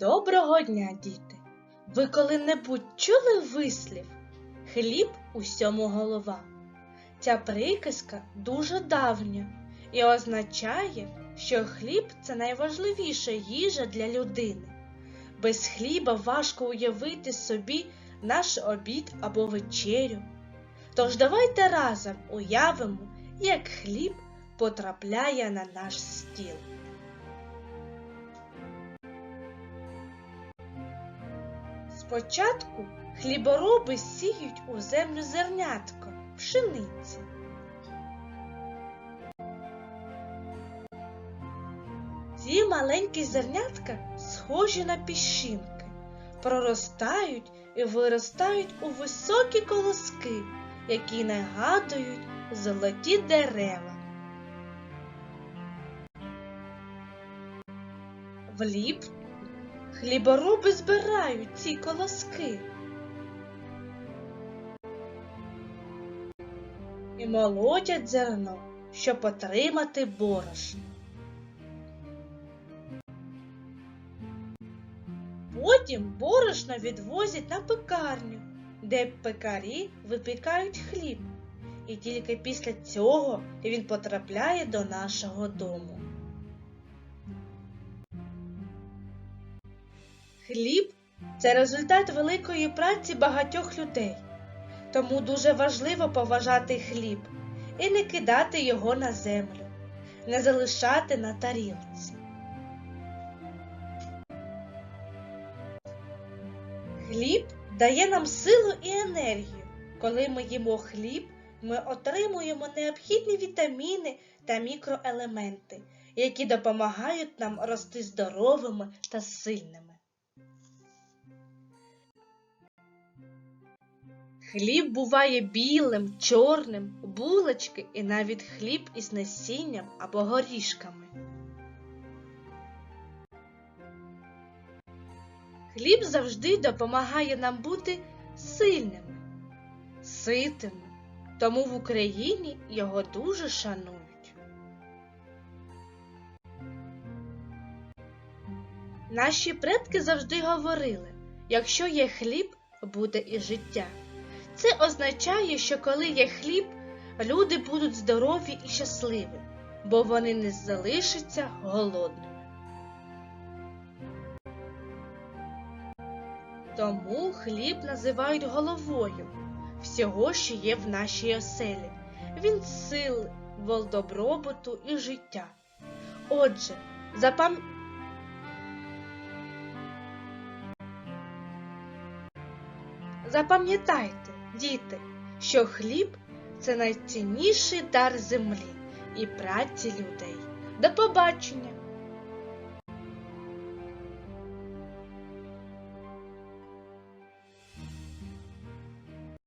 Доброго дня, діти! Ви коли-небудь чули вислів Хліб усьому голова? Ця приказка дуже давня і означає, що хліб це найважливіша їжа для людини. Без хліба важко уявити собі наш обід або вечерю. Тож давайте разом уявимо, як хліб потрапляє на наш стіл. Спочатку хлібороби сіють у землю зернятко, пшениці. Ці маленькі зернятка схожі на піщинки, проростають і виростають у високі колоски, які нагадують золоті дерева. Влітку Хлібороби збирають ці колоски. І молотять зерно, щоб отримати борошно. Потім борошно відвозять на пекарню, де пекарі випікають хліб, і тільки після цього він потрапляє до нашого дому. Хліб це результат великої праці багатьох людей. Тому дуже важливо поважати хліб і не кидати його на землю, не залишати на тарілці. Хліб дає нам силу і енергію. Коли ми їмо хліб, ми отримуємо необхідні вітаміни та мікроелементи, які допомагають нам рости здоровими та сильними. Хліб буває білим, чорним, булочки і навіть хліб із насінням або горішками. Хліб завжди допомагає нам бути сильними, ситими, тому в Україні його дуже шанують. Наші предки завжди говорили, якщо є хліб, буде і життя. Це означає, що коли є хліб, люди будуть здорові і щасливі, бо вони не залишаться голодними. Тому хліб називають головою всього, що є в нашій оселі. Він сили, вол добробуту і життя. Отже, запам... запам'ятайте, діти, що хліб це найцінніший дар землі і праці людей. До побачення!